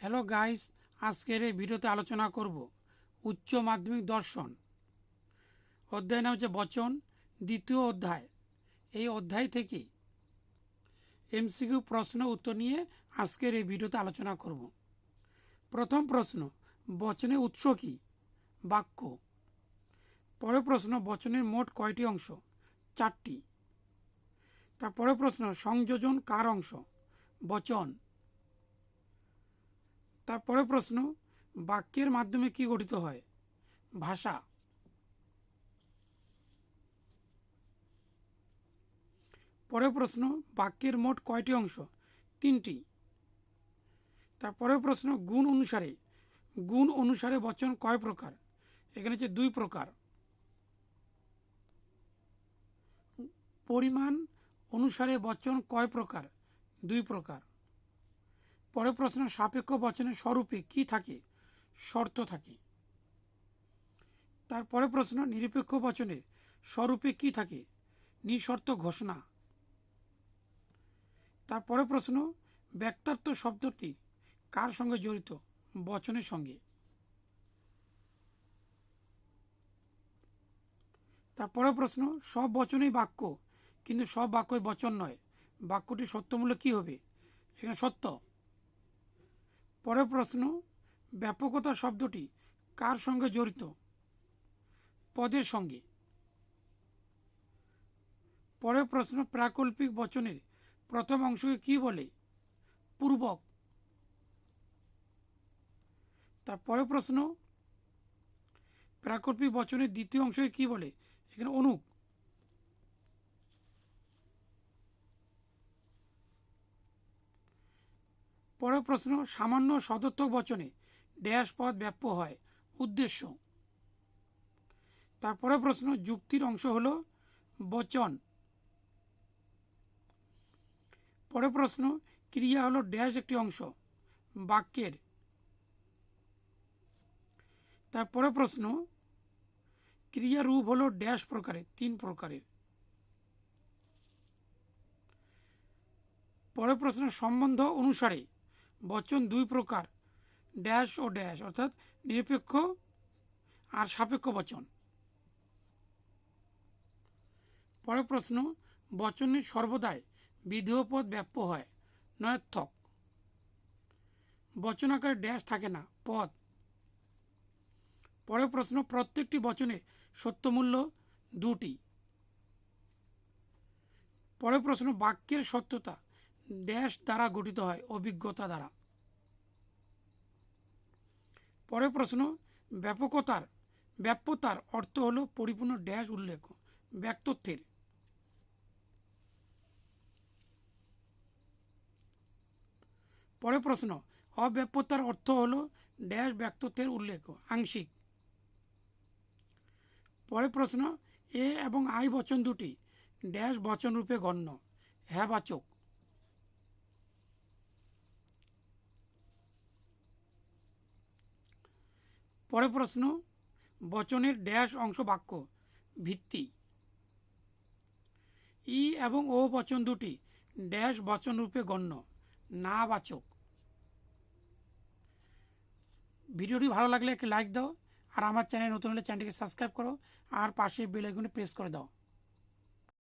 Hello guys আজকের এই ভিডিওতে আলোচনা করব উচ্চ মাধ্যমিক দর্শন। অধ্যায় নাম হচ্ছে বচন, দ্বিতীয় অধ্যায়। এই অধ্যায় থেকে এমসিকিউ প্রশ্ন উত্তর নিয়ে আজকের এই ভিডিওতে আলোচনা করব। প্রথম প্রশ্ন, বচনের উৎস কি? বাক্য। পরের প্রশ্ন, বচনের মোট কয়টি অংশ? চারটি। তারপরে প্রশ্ন, সংযোজন কার অংশ? বচন। তারপরে প্রশ্ন, বাক্যের মাধ্যমে কি গঠিত হয়? ভাষা। পরের প্রশ্ন, বাক্যের মোট কয়টি অংশ? তিনটি। তারপরের প্রশ্ন, গুণ অনুসারে। গুণ অনুসারে বচন কয় প্রকার? এখানে হচ্ছে দুই প্রকার। পরিমাণ অনুসারে বচন কয় প্রকার? দুই প্রকার। পরের প্রশ্ন, সাপেক্ষ বচনের স্বরূপে কি থাকে? শর্ত থাকে। তারপরে প্রশ্ন, নিরপেক্ষ বচনের স্বরূপে কি থাকে? নিঃশর্ত ঘোষণা। তারপরে প্রশ্ন, ব্যক্তার্থ শব্দটি কার সঙ্গে জড়িত? বচনের সঙ্গে। তারপরে প্রশ্ন, সব বচনেই বাক্য, কিন্তু সব বাক্যই বচন নয়। বাক্যটি সত্যমূল্য কি হবে? এখানে সত্য। পরের প্রশ্ন, ব্যাপকতা শব্দটি কার সঙ্গে জড়িত? পদের সঙ্গে। পরের প্রশ্ন, প্রাকল্পিক বচনের প্রথম অংশকে কি বলে? পূর্বক। তারপরে প্রশ্ন, প্রাকল্পিক বচনের দ্বিতীয় অংশকে কি বলে? এখানে অনুক। পরের প্রশ্ন, সামান্য সদর্থক বচনে ড্যাশ পদ ব্যাপ্য হয়। উদ্দেশ্য। তারপরে প্রশ্ন, যুক্তির অংশ হল বচন। পরে প্রশ্ন, ক্রিয়া হলো ড্যাশ একটি অংশ, বাক্যের। তারপরে প্রশ্ন, ক্রিয়া রূপ হলো ড্যাশ প্রকারের, তিন প্রকারের। পরে প্রশ্ন, সম্বন্ধ অনুসারে বচন দুই প্রকার, ড্যাশ ও ড্যাশ, অর্থাৎ নিরপেক্ষ আর সাপেক্ষ বচন। পরের প্রশ্ন বচনের সর্বদাই বিধেয় পদ ব্যাপ্য হয় নয়ার্থক বচন আকারে ড্যাশ থাকে না, পদ। পরের প্রশ্ন, প্রত্যেকটি বচনে সত্যমূল্য দুটি। পরের প্রশ্ন, বাক্যের সত্যতা ড্যাশ দ্বারা গঠিত হয়, অভিজ্ঞতা দ্বারা। পরের প্রশ্ন, ব্যাপকতার, ব্যাপ্যতার অর্থ হলো পরিপূর্ণ ড্যাশ উল্লেখ, ব্যক্তত্বের। পরের প্রশ্ন, অব্যাপ্যতার অর্থ হলো ড্যাশ ব্যক্তত্বের উল্লেখ, আংশিক। পরের প্রশ্ন, এ এবং আই বচন দুটি ড্যাশ বচন রূপে গণ্য হ্যাবাচক পরের প্রশ্ন, বচনের ড্যাশ অংশ বাক্য, ভিত্তি। ই এবং ও বচন দুটি, ড্যাশ বচন রূপে গণ্য, না বাচক। ভিডিওটি ভালো লাগলে একটি লাইক দাও, আর আমার চ্যানেল নতুন হলে চ্যানেলটিকে সাবস্ক্রাইব করো, আর পাশে বেল আইকনে প্রেস করে দাও।